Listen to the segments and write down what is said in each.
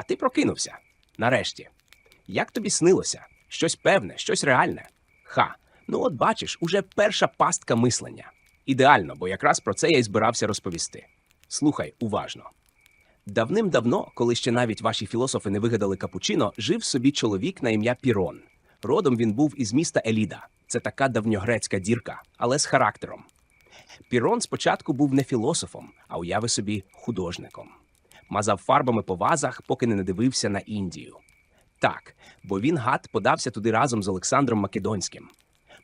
А ти прокинувся. Нарешті. Як тобі снилося? Щось певне, щось реальне? Ха. Ну от бачиш, уже перша пастка мислення. Ідеально, бо якраз про це я й збирався розповісти. Слухай уважно. Давним-давно, коли ще навіть ваші філософи не вигадали капучино, жив собі чоловік на ім'я Пірон. Родом він був із міста Еліда. Це така давньогрецька дірка, але з характером. Пірон спочатку був не філософом, а уяви собі художником. Мазав фарбами по вазах, поки не надивився на Індію. Так, бо він гад подався туди разом з Олександром Македонським.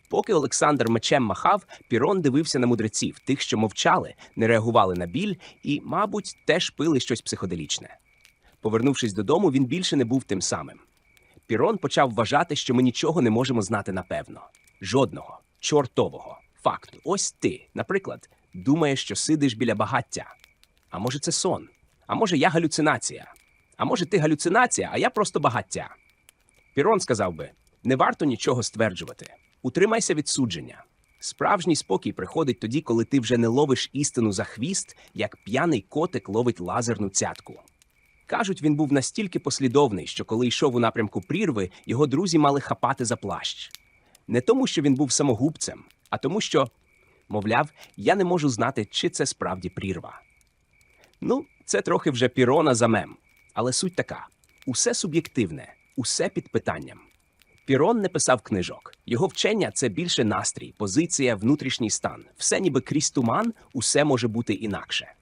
Поки Олександр мечем махав, Пірон дивився на мудреців, тих, що мовчали, не реагували на біль і, мабуть, теж пили щось психоделічне. Повернувшись додому, він більше не був тим самим. Пірон почав вважати, що ми нічого не можемо знати напевно. Жодного, чортового факту. Ось ти, наприклад, думаєш, що сидиш біля багаття. А може, це сон? А може, я галюцинація? А може, ти галюцинація, а я просто багаття. Пірон сказав би: не варто нічого стверджувати. Утримайся від судження. Справжній спокій приходить тоді, коли ти вже не ловиш істину за хвіст, як п'яний котик ловить лазерну цятку. Кажуть, він був настільки послідовний, що коли йшов у напрямку прірви, його друзі мали хапати за плащ. Не тому, що він був самогубцем, а тому, що, мовляв, я не можу знати, чи це справді прірва. Ну, це трохи вже пірона за мем. Але суть така: усе суб'єктивне, усе під питанням. Пірон не писав книжок. Його вчення це більше настрій, позиція, внутрішній стан. Все ніби крізь туман, усе може бути інакше.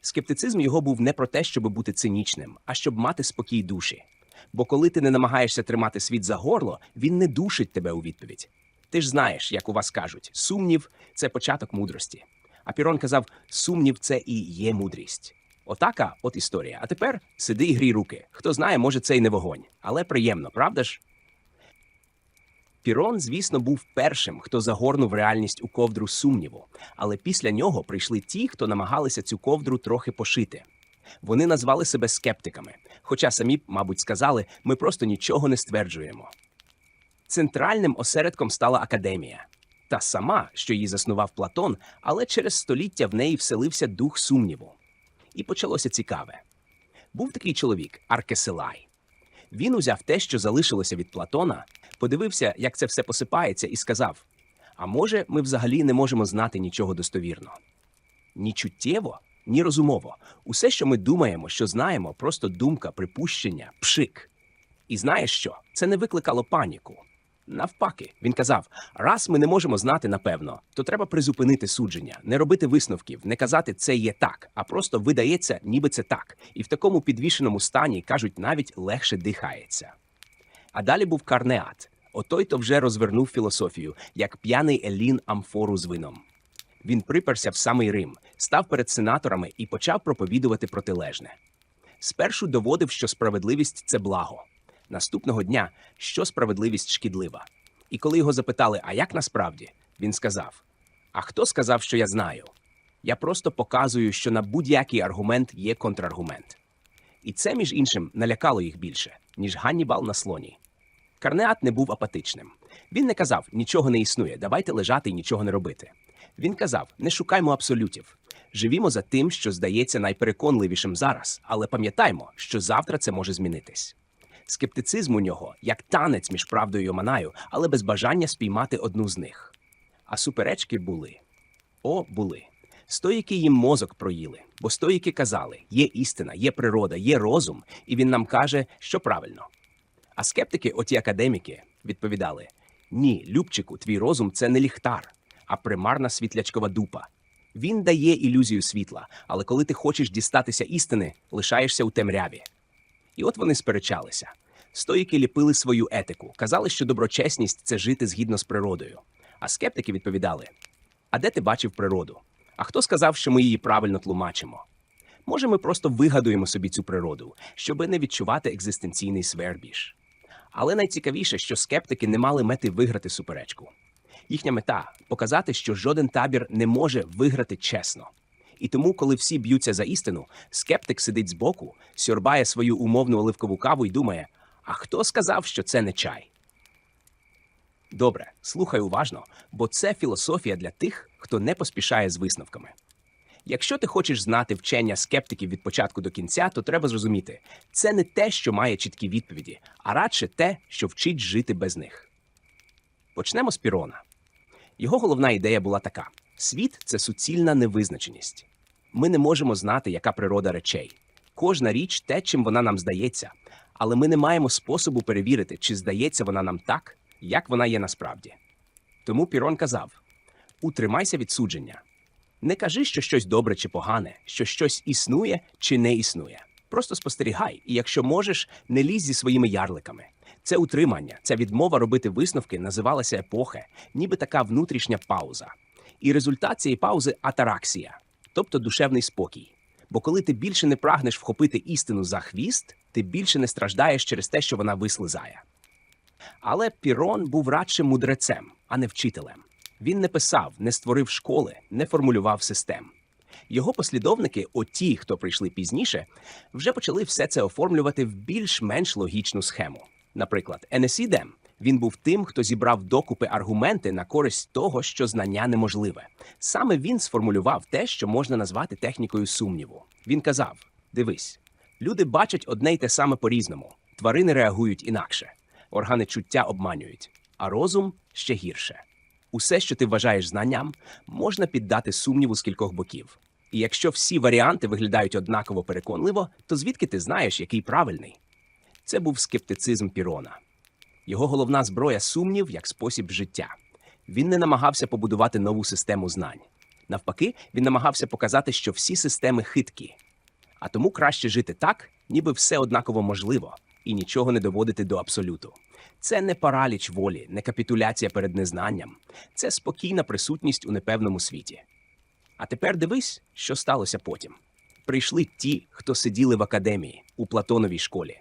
Скептицизм його був не про те, щоб бути цинічним, а щоб мати спокій душі. Бо коли ти не намагаєшся тримати світ за горло, він не душить тебе у відповідь. Ти ж знаєш, як у вас кажуть, сумнів це початок мудрості. А Пірон казав: сумнів це і є мудрість. Отака, от історія. А тепер сиди і грій руки. Хто знає, може, це й не вогонь, але приємно, правда ж? Пірон, звісно, був першим, хто загорнув реальність у ковдру сумніву, але після нього прийшли ті, хто намагалися цю ковдру трохи пошити. Вони назвали себе скептиками, хоча самі, б, мабуть, сказали, ми просто нічого не стверджуємо. Центральним осередком стала академія. Та сама, що її заснував Платон, але через століття в неї вселився дух сумніву. І почалося цікаве. Був такий чоловік Аркесилай. Він узяв те, що залишилося від Платона, подивився, як це все посипається, і сказав: А може, ми взагалі не можемо знати нічого достовірно? Ні чуттєво, ні розумово. Усе, що ми думаємо, що знаємо, просто думка, припущення, пшик. І знаєш що? Це не викликало паніку. Навпаки, він казав: раз ми не можемо знати напевно, то треба призупинити судження, не робити висновків, не казати це є так, а просто видається, ніби це так. І в такому підвішеному стані кажуть, навіть легше дихається. А далі був Карнеат. Отой то вже розвернув філософію, як п'яний Елін амфору з вином. Він приперся в самий Рим, став перед сенаторами і почав проповідувати протилежне. Спершу доводив, що справедливість це благо. Наступного дня, що справедливість шкідлива. І коли його запитали, а як насправді, він сказав: А хто сказав, що я знаю? Я просто показую, що на будь-який аргумент є контраргумент. І це, між іншим, налякало їх більше, ніж Ганнібал на слоні. Карнеат не був апатичним. Він не казав нічого не існує, давайте лежати і нічого не робити. Він казав: не шукаймо абсолютів. Живімо за тим, що здається найпереконливішим зараз, але пам'ятаймо, що завтра це може змінитись. Скептицизм у нього як танець між правдою і оманаю, але без бажання спіймати одну з них. А суперечки були. О, були. Стоїки їм мозок проїли, бо стоїки казали: є істина, є природа, є розум, і він нам каже, що правильно. А скептики, оті академіки, відповідали: Ні, Любчику, твій розум це не ліхтар, а примарна світлячкова дупа. Він дає ілюзію світла, але коли ти хочеш дістатися істини, лишаєшся у темряві. І от вони сперечалися. Стоїки ліпили свою етику, казали, що доброчесність це жити згідно з природою. А скептики відповідали: А де ти бачив природу? А хто сказав, що ми її правильно тлумачимо? Може, ми просто вигадуємо собі цю природу, щоби не відчувати екзистенційний свербіж. Але найцікавіше, що скептики не мали мети виграти суперечку. Їхня мета показати, що жоден табір не може виграти чесно. І тому, коли всі б'ються за істину, скептик сидить збоку, сьорбає свою умовну оливкову каву і думає: а хто сказав, що це не чай? Добре, слухай уважно, бо це філософія для тих, хто не поспішає з висновками. Якщо ти хочеш знати вчення скептиків від початку до кінця, то треба зрозуміти, це не те, що має чіткі відповіді, а радше те, що вчить жити без них. Почнемо з Пірона. Його головна ідея була така: світ це суцільна невизначеність. Ми не можемо знати, яка природа речей. Кожна річ те, чим вона нам здається, але ми не маємо способу перевірити, чи здається вона нам так, як вона є насправді. Тому Пірон казав: утримайся від судження. Не кажи, що щось добре чи погане, що щось існує чи не існує. Просто спостерігай, і якщо можеш, не лізь зі своїми ярликами. Це утримання, ця відмова робити висновки називалася епохе, ніби така внутрішня пауза. І результат цієї паузи атараксія, тобто душевний спокій. Бо коли ти більше не прагнеш вхопити істину за хвіст, ти більше не страждаєш через те, що вона вислизає. Але Пірон був радше мудрецем, а не вчителем. Він не писав, не створив школи, не формулював систем. Його послідовники, оті, хто прийшли пізніше, вже почали все це оформлювати в більш-менш логічну схему. Наприклад, Енесідем він був тим, хто зібрав докупи аргументи на користь того, що знання неможливе. Саме він сформулював те, що можна назвати технікою сумніву. Він казав: дивись, люди бачать одне й те саме по-різному, тварини реагують інакше, органи чуття обманюють, а розум ще гірше. Усе, що ти вважаєш знанням, можна піддати сумніву з кількох боків. І якщо всі варіанти виглядають однаково переконливо, то звідки ти знаєш, який правильний? Це був скептицизм Пірона. Його головна зброя сумнів як спосіб життя. Він не намагався побудувати нову систему знань. Навпаки, він намагався показати, що всі системи хиткі. А тому краще жити так, ніби все однаково можливо, і нічого не доводити до абсолюту. Це не параліч волі, не капітуляція перед незнанням, це спокійна присутність у непевному світі. А тепер дивись, що сталося потім. Прийшли ті, хто сиділи в академії у Платоновій школі.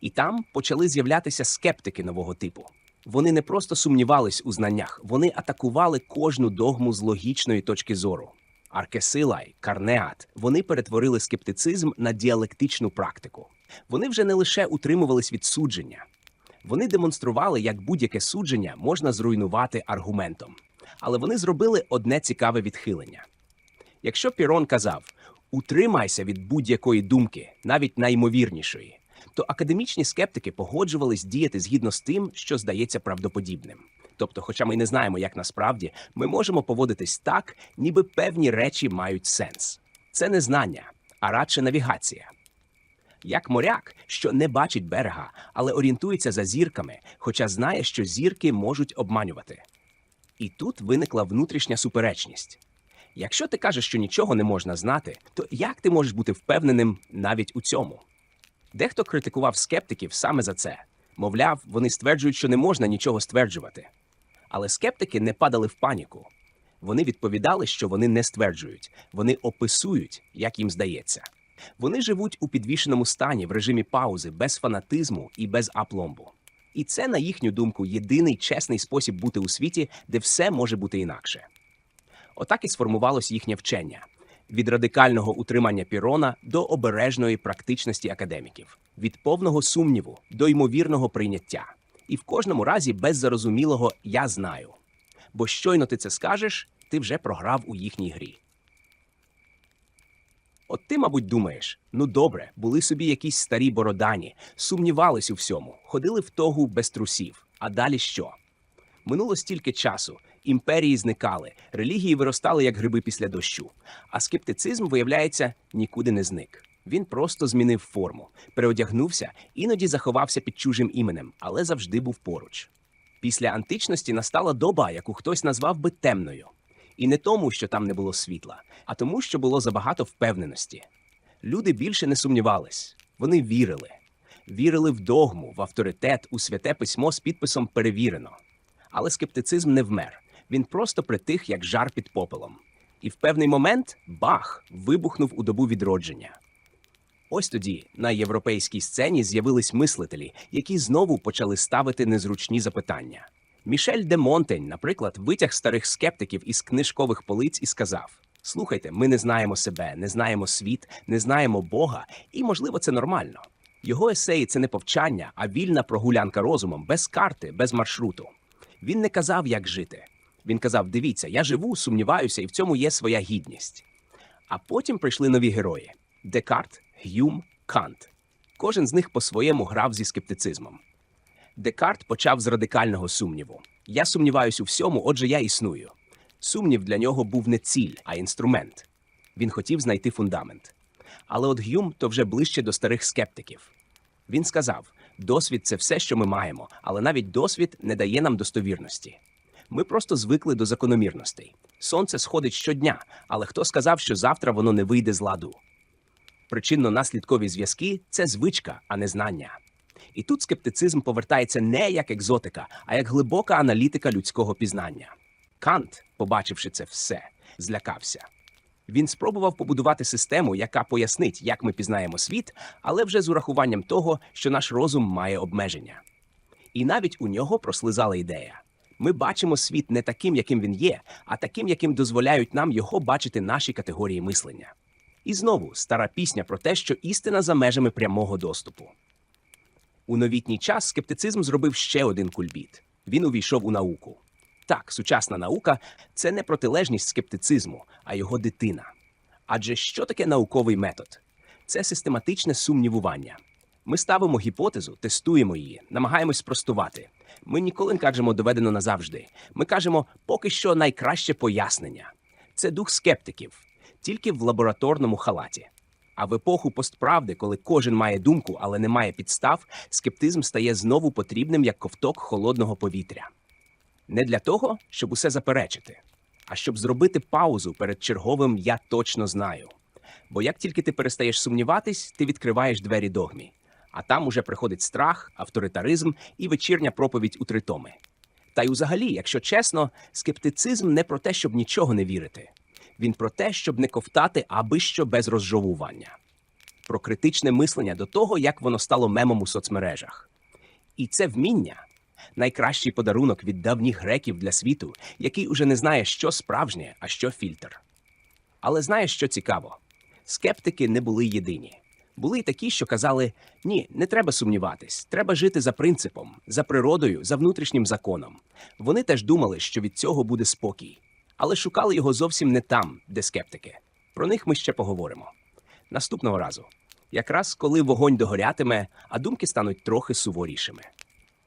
І там почали з'являтися скептики нового типу. Вони не просто сумнівались у знаннях, вони атакували кожну догму з логічної точки зору. Аркесилай, Карнеат вони перетворили скептицизм на діалектичну практику. Вони вже не лише утримувались від судження, вони демонстрували, як будь-яке судження можна зруйнувати аргументом. Але вони зробили одне цікаве відхилення. Якщо Пірон казав утримайся від будь-якої думки, навіть наймовірнішої, то академічні скептики погоджувались діяти згідно з тим, що здається правдоподібним. Тобто, хоча ми не знаємо, як насправді, ми можемо поводитись так, ніби певні речі мають сенс. Це не знання, а радше навігація. Як моряк, що не бачить берега, але орієнтується за зірками, хоча знає, що зірки можуть обманювати. І тут виникла внутрішня суперечність. Якщо ти кажеш, що нічого не можна знати, то як ти можеш бути впевненим навіть у цьому? Дехто критикував скептиків саме за це. Мовляв, вони стверджують, що не можна нічого стверджувати. Але скептики не падали в паніку. Вони відповідали, що вони не стверджують, вони описують, як їм здається. Вони живуть у підвішеному стані в режимі паузи, без фанатизму і без апломбу. І це, на їхню думку, єдиний чесний спосіб бути у світі, де все може бути інакше. Отак і сформувалось їхнє вчення від радикального утримання Пірона до обережної практичності академіків, від повного сумніву до ймовірного прийняття, і в кожному разі без зарозумілого я знаю. Бо щойно ти це скажеш, ти вже програв у їхній грі. От ти, мабуть, думаєш, ну добре, були собі якісь старі бородані, сумнівались у всьому, ходили в тогу без трусів. А далі що? Минуло стільки часу, імперії зникали, релігії виростали як гриби після дощу. А скептицизм, виявляється, нікуди не зник. Він просто змінив форму, переодягнувся, іноді заховався під чужим іменем, але завжди був поруч. Після античності настала доба, яку хтось назвав би темною. І не тому, що там не було світла, а тому, що було забагато впевненості. Люди більше не сумнівались, вони вірили. Вірили в догму, в авторитет, у святе письмо з підписом перевірено. Але скептицизм не вмер. Він просто притих, як жар під попелом. І в певний момент бах вибухнув у добу відродження. Ось тоді на європейській сцені з'явились мислителі, які знову почали ставити незручні запитання. Мішель де Монтень, наприклад, витяг старих скептиків із книжкових полиць і сказав: Слухайте, ми не знаємо себе, не знаємо світ, не знаємо Бога, і, можливо, це нормально. Його есеї це не повчання, а вільна прогулянка розумом, без карти, без маршруту. Він не казав, як жити. Він казав: дивіться, я живу, сумніваюся, і в цьому є своя гідність. А потім прийшли нові герої: Декарт, Гюм, Кант. Кожен з них по-своєму грав зі скептицизмом. Декарт почав з радикального сумніву. Я сумніваюсь у всьому, отже, я існую. Сумнів для нього був не ціль, а інструмент. Він хотів знайти фундамент. Але от Гюм то вже ближче до старих скептиків. Він сказав: досвід це все, що ми маємо, але навіть досвід не дає нам достовірності. Ми просто звикли до закономірностей. Сонце сходить щодня, але хто сказав, що завтра воно не вийде з ладу? Причинно-наслідкові зв'язки це звичка, а не знання. І тут скептицизм повертається не як екзотика, а як глибока аналітика людського пізнання. Кант, побачивши це все, злякався. Він спробував побудувати систему, яка пояснить, як ми пізнаємо світ, але вже з урахуванням того, що наш розум має обмеження. І навіть у нього прослизала ідея. Ми бачимо світ не таким, яким він є, а таким, яким дозволяють нам його бачити наші категорії мислення. І знову стара пісня про те, що істина за межами прямого доступу. У новітній час скептицизм зробив ще один кульбіт. Він увійшов у науку. Так, сучасна наука це не протилежність скептицизму, а його дитина. Адже що таке науковий метод? Це систематичне сумнівування. Ми ставимо гіпотезу, тестуємо її, намагаємось спростувати. Ми ніколи не кажемо доведено назавжди. Ми кажемо поки що найкраще пояснення. Це дух скептиків, тільки в лабораторному халаті. А в епоху постправди, коли кожен має думку, але не має підстав, скептизм стає знову потрібним як ковток холодного повітря. Не для того, щоб усе заперечити, а щоб зробити паузу перед черговим я точно знаю. Бо як тільки ти перестаєш сумніватись, ти відкриваєш двері догмі, а там уже приходить страх, авторитаризм і вечірня проповідь у три томи. Та й взагалі, якщо чесно, скептицизм не про те, щоб нічого не вірити. Він про те, щоб не ковтати аби що без розжовування, про критичне мислення до того, як воно стало мемом у соцмережах. І це вміння найкращий подарунок від давніх греків для світу, який уже не знає, що справжнє, а що фільтр. Але знаєш, що цікаво? Скептики не були єдині. Були й такі, що казали: ні, не треба сумніватись, треба жити за принципом, за природою, за внутрішнім законом. Вони теж думали, що від цього буде спокій, але шукали його зовсім не там, де скептики. Про них ми ще поговоримо. Наступного разу, якраз коли вогонь догорятиме, а думки стануть трохи суворішими.